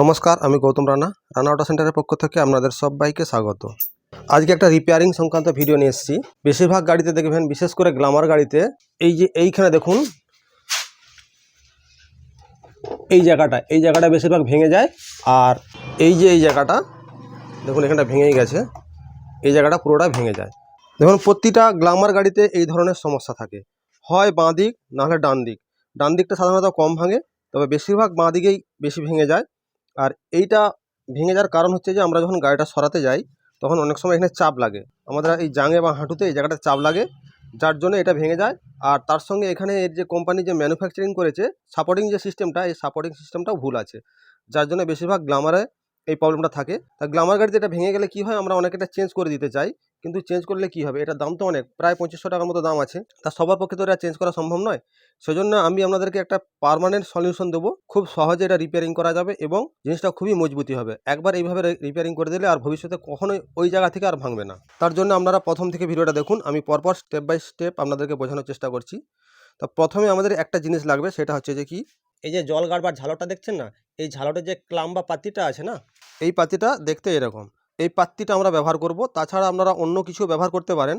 নমস্কার, আমি গৌতম রানা রানা অটো সেন্টারের পক্ষ থেকে আপনাদের সবাইকে স্বাগত। আজকে একটা রিপেয়ারিং সংক্রান্ত ভিডিও নিয়ে এসেছি। বেশিরভাগ গাড়িতে দেখবেন, বিশেষ করে গ্লামার গাড়িতে, এই যে এইখানে দেখুন, এই জায়গাটা এই জায়গাটা বেশিরভাগ ভেঙে যায়, আর এই যে এই জায়গাটা, দেখুন এখানটা ভেঙেই গেছে, এই জায়গাটা পুরোটা ভেঙে যায়। দেখুন, প্রতিটা গ্লামার গাড়িতে এই ধরনের সমস্যা থাকে। হয় বাঁ দিক নাহলে ডান দিক। ডান দিকটা সাধারণত কম ভাঙে, তবে বেশিরভাগ বাঁ দিকেই বেশি ভেঙে যায়। আর এইটা ভেঙে যাওয়ার কারণ হচ্ছে যে আমরা যখন গাড়িটা সরাতে যাই, তখন অনেক সময় এখানে চাপ লাগে। আমাদের এই জাঙে বা হাঁটুতে এই জায়গাটা চাপ লাগে, যার জন্য এটা ভেঙে যায়। আর তার সঙ্গে এখানে এর যে কোম্পানি যে ম্যানুফ্যাকচারিং করেছে সাপোর্টিং যে সিস্টেমটা এই সাপোর্টিং সিস্টেমটাও ভুল আছে। যার জন্য বেশিরভাগ গ্লামারে এই প্রবলেমটা থাকে। তা গ্লামার গাড়িতে এটা ভেঙে গেলে কী হয়? আমরা অনেক এটা চেঞ্জ করে দিতে চাই। কিন্তু চেঞ্জ করলে কী হবে? এটার দাম তো অনেক। প্রায় পঁচিশশো টাকার মতো দাম আছে। তা সবার পক্ষে তো এটা চেঞ্জ করা সম্ভব নয়। সেজন্য আমি আপনাদেরকে একটা পার্মানেন্ট সলিউশন দেবো। খুব সহজে এটা রিপেয়ারিং করা যাবে এবং জিনিসটা খুবই মজবুতি হবে। একবার এইভাবে রিপেয়ারিং করে দিলে আর ভবিষ্যতে কখনোই ওই জায়গা থেকে আর ভাঙবে না। তার জন্য আপনারা প্রথম থেকে ভিডিওটা দেখুন। আমি পরপর স্টেপ বাই স্টেপ আপনাদেরকে বোঝানোর চেষ্টা করছি। তা প্রথমে আমাদের একটা জিনিস লাগবে। সেটা হচ্ছে যে কি? এই যে জল গাড়বার ঝালরটা দেখছেন না? এই ঝালরের যে ক্লাম বা পাতিটা আছে না? এই পাতিটা দেখতে এরকম। এই পাত্তিটা আমরা ব্যবহার করব। তাছাড়া আপনারা অন্য কিছু ব্যবহার করতে পারেন।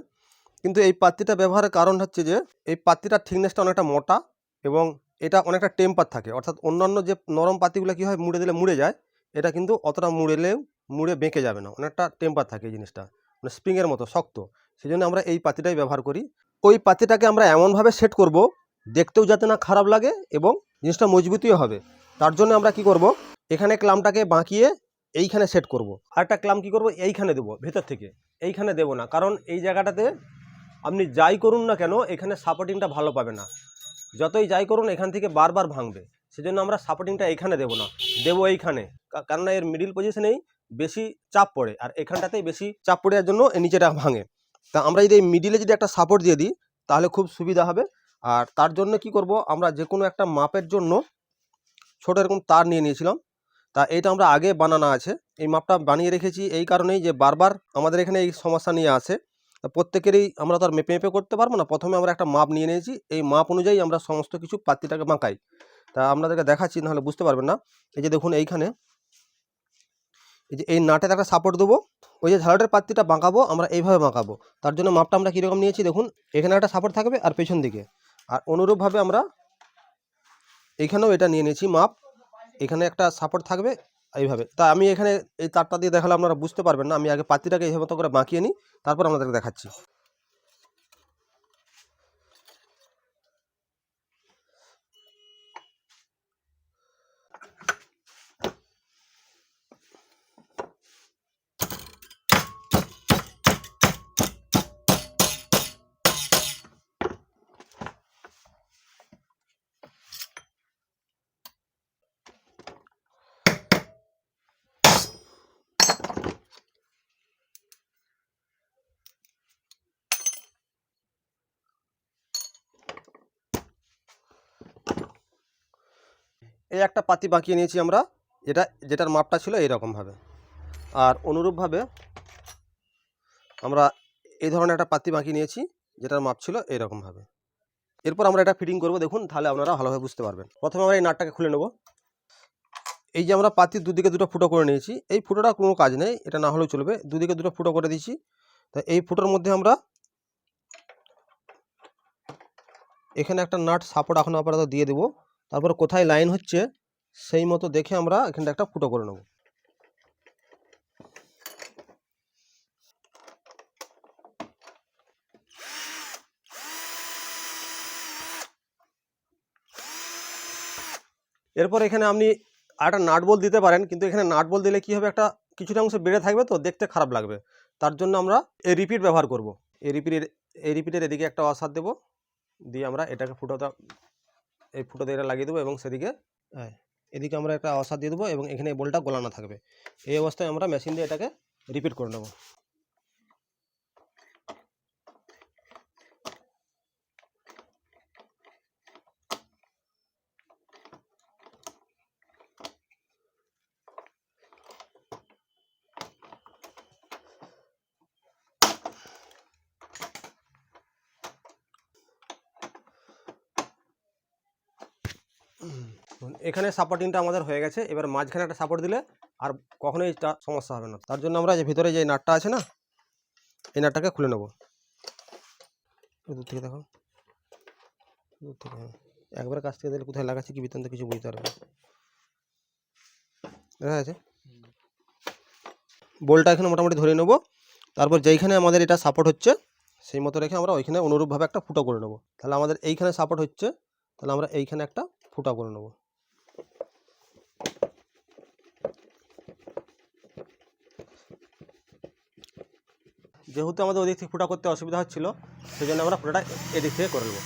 কিন্তু এই পাত্তিটা ব্যবহারের কারণ হচ্ছে যে, এই পাত্তিটার থিকনেসটা অনেকটা মোটা এবং এটা অনেকটা টেম্পার থাকে। অর্থাৎ অন্যান্য যে নরম পাতিগুলো কী হয়, মুড়ে দিলে মুড়ে যায়, এটা কিন্তু অতটা মুড়েলেও মুড়ে বেঁকে যাবে না। অনেকটা টেম্পার থাকে এই জিনিসটা। মানে স্প্রিংয়ের মতো, শক্ত। সেই জন্য আমরা এই পাতিটাই ব্যবহার করি। ওই পাতিটাকে আমরা এমনভাবে সেট করব দেখতেও যাতে না খারাপ লাগে এবং জিনিসটা মজবুতিও হবে। তার জন্য আমরা কি করব? এখানে ক্লামটাকে বাঁকিয়ে এইখানে সেট করব। আর একটা ক্লাম কি করব? এইখানে দেবো, ভেতর থেকে। এইখানে দেবো না, কারণ এই জায়গাটাতে আপনি যাই করুন না কেন, এখানে সাপোর্টিংটা ভালো পাবে না। যতই যাই করুন, এখান থেকে বারবার ভাঙবে। সেজন্য আমরা সাপোর্টিংটা এখানে দেবো না, দেবো এইখানে। কা- কেননা এর মিডিল পজিশনেই বেশি চাপ পড়ে, আর এখানটাতেই বেশি চাপ পড়ে জন্য নিচেটা ভাঙে। তা আমরা যদি এই মিডিলে যদি একটা সাপোর্ট দিয়ে দিই, তাহলে খুব সুবিধা হবে। আর তার জন্য কি করব, আমরা যে কোনো একটা মাপের জন্য ছোট এরকম তার নিয়ে নিয়েছিলাম। তা এইটা আমরা আগে বানানো আছে। এই মাপটা বানিয়ে রেখেছি এই কারণেই যে বারবার আমাদের এখানে এই সমস্যা নিয়ে আসে প্রত্যেকেরই আমরা তো আর মেপে মেপে করতে পারব না। প্রথমে আমরা একটা মাপ নিয়ে নিয়েছি। এই মাপ অনুযায়ী আমরা সমস্ত কিছু পাত্তিটাকে বাঁকাই তা আপনাদেরকে দেখাচ্ছি, নাহলে বুঝতে পারবেন না। এই যে দেখুন এইখানে। এই যে এই নাটের একটা সাপোর্ট দেবো। ওই যে ঝালটের পাত্তিটা বাঁকাবো আমরা এইভাবে বাঁকাবো তার জন্য মাপটা আমরা কীরকম নিয়েছি দেখুন। এখানে একটা সাপোর্ট থাকবে আর পেছন দিকে। অনুরূপভাবে আমরা এখানেও এটা নিয়ে নিয়েছি মাপ। এখানে একটা সাপোর্ট থাকবে এইভাবে। তা আমি এখানে এই তারটা দিয়ে দেখালে আপনারা বুঝতে পারবেন না। আমি আগে পাতিটাকে এইভাবে করে বাঁকিয়ে নিই, তারপর আপনাদেরকে দেখাচ্ছি। এই একটা পাতি বাঁকিয়ে নিয়েছি আমরা। যেটা যেটার মাপটা ছিল এইরকমভাবে। আর অনুরূপভাবে আমরা এই ধরনের একটা পাতি বাঁকিয়ে নিয়েছি, যেটার মাপ ছিল এইরকমভাবে। এরপর আমরা এটা ফিটিং করব, দেখুন, তাহলে আপনারা ভালোভাবে বুঝতে পারবেন। প্রথমে আমরা এই নাটটাকে খুলে নেব। এই যে আমরা পাতির দুদিকে দুটো ফুটো করে নিয়েছি, এই ফুটোটা কোনো কাজ নেই, এটা না হলেও চলবে। দুদিকে দুটো ফুটো করে দিয়েছি। তা এই ফুটোর মধ্যে আমরা এখানে একটা নাট সাপোর্ট এখন আপাতত দিয়ে দেবো। তারপর কোথায় লাইন হচ্ছে, সেই মতো দেখে আমরা এখানটা একটা ফুটো করে নেব। এরপর এখানে আপনি একটা নাট বল দিতে পারেন, কিন্তু এখানে নাট বল দিলে কি হবে, একটা কিছুটা অংশ বেড়ে থাকবে তো, দেখতে খারাপ লাগবে। তার জন্য আমরা এই রিপিট ব্যবহার করব। এই রিপিটের এই রিপিটের এদিকে একটা অসার দেবো, দিয়ে আমরা এটাকে ফুটোটা এই ফুটোতে এটা লাগিয়ে দেবো এবং সেদিকে এদিকে আমরা একটা অসার দিয়ে দেবো এবং এখানে বলটা গোলানো থাকবে। এই অবস্থায় আমরা মেশিন দিয়ে এটাকে রিপিট করে নেব। এখানে সাপোর্টিংটা আমাদের হয়ে গেছে। এবার মাঝখানে একটা সাপোর্ট দিলে আর কখনোই সমস্যা হবে না। তার জন্য আমরা যে ভিতরে যে নাটটা আছে না, এই নাটটাকে খুলে নেব। দূর থেকে দেখো। দূর থেকে একবার কাছ থেকে দিলে কোথায় লাগাচ্ছে কি বিতন্ত কিছু বুঝতে পারবে দেখা যাচ্ছে? বোলটা এখানে মোটামুটি ধরে নেব। তারপর যেইখানে আমাদের এটা সাপোর্ট হচ্ছে, সেই মতো রেখে আমরা ওইখানে অনুরূপভাবে একটা ফুটো করে নেব। তাহলে আমাদের এইখানে সাপোর্ট হচ্ছে, তাহলে আমরা এইখানে একটা ফুটা করে নেব। যেহেতু আমাদের ওদিক থেকে ফুটা করতে অসুবিধা হচ্ছিল সেই জন্য আমরা ফুটাটা এদিক থেকে করে নেব।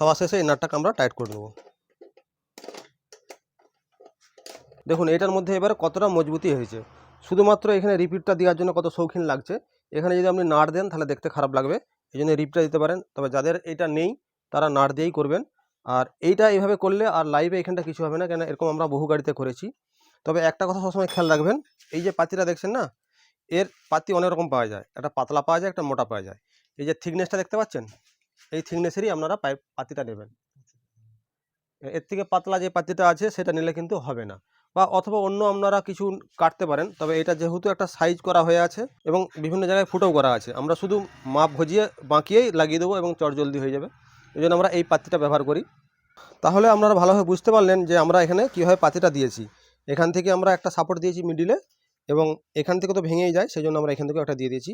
সবার শেষে এই নাটটাকে আমরা টাইট করে নেব দেখুন এটার মধ্যে এবারে কতটা মজবুতি হয়েছে। শুধুমাত্র এখানে রিপিটটা দেওয়ার জন্য কত শৌখিন লাগছে। এখানে যদি আপনি নাট দেন, তাহলে দেখতে খারাপ লাগবে। এই জন্য রিপটা দিতে পারেন। তবে যাদের এটা নেই, তারা নাট দিয়েই করবেন। আর এইটা এইভাবে করলে আর লাইভে এখানটা কিছু হবে না, কেন এরকম আমরা বহু গাড়িতে করেছি। তবে একটা কথা সবসময় খেয়াল রাখবেন, এই যে পাতিটা দেখছেন না? এর পাতি অনেক রকম পাওয়া যায়। একটা পাতলা পাওয়া যায়, একটা মোটা পাওয়া যায়। এই যে থিকনেসটা দেখতে পাচ্ছেন? এই থিকনেসেরই আপনারা পাইপ পাতিটা নেবেন। এর থেকে পাতলা যে পাতিটা আছে, সেটা নিলে কিন্তু হবে না। বা অথবা অন্য আপনারা কিছু কাটতে পারেন, তবে এটা যেহেতু একটা সাইজ করা হয়ে আছে এবং বিভিন্ন জায়গায় ফুটোও করা আছে, আমরা শুধু মাপ ভজিয়ে বাঁকিয়েই লাগিয়ে দেবো এবং চট জলদি হয়ে যাবে। এই জন্য আমরা এই পাতিটা ব্যবহার করি। তাহলে আপনারা ভালোভাবে বুঝতে পারলেন যে আমরা এখানে কীভাবে পাতিটা দিয়েছি। এখান থেকে আমরা একটা সাপোর্ট দিয়েছি মিডিলে এবং এখান থেকে তো ভেঙেই যায়, সেই জন্য আমরা এখান থেকে একটা দিয়ে দিয়েছি।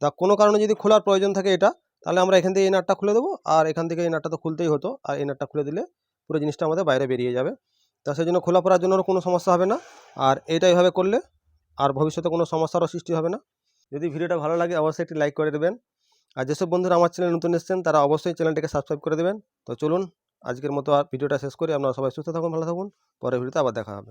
তা কোনো কারণে যদি খোলার প্রয়োজন থাকে এটা তাহলে আমরা এখান থেকে এই নাটটা খুলে দেবো। আর এখান থেকে এই নাটটা তো খুলতেই হতো। আর এই নাটটা খুলে দিলে পুরো জিনিসটা আমাদের বাইরে বেরিয়ে যাবে। তা সেই জন্য খোলা পড়ার জন্য কোনো সমস্যা হবে না। আর এইটা এইভাবে করলে আর ভবিষ্যতে কোনো সমস্যারও সৃষ্টি হবে না। যদি ভিডিওটা ভালো লাগে অবশ্যই একটি লাইক করে দেবেন। আর যেসব বন্ধুরা আমার চ্যানেল নতুন এসেছেন, তারা অবশ্যই চ্যানেলটিকে সাবস্ক্রাইব করে দেবেন। তো চলুন, আজকের মতো আর ভিডিওটা শেষ করি। আপনারা সবাই সুস্থ থাকুন, ভালো থাকুন। পরের ভিডিওতে আবার দেখা হবে।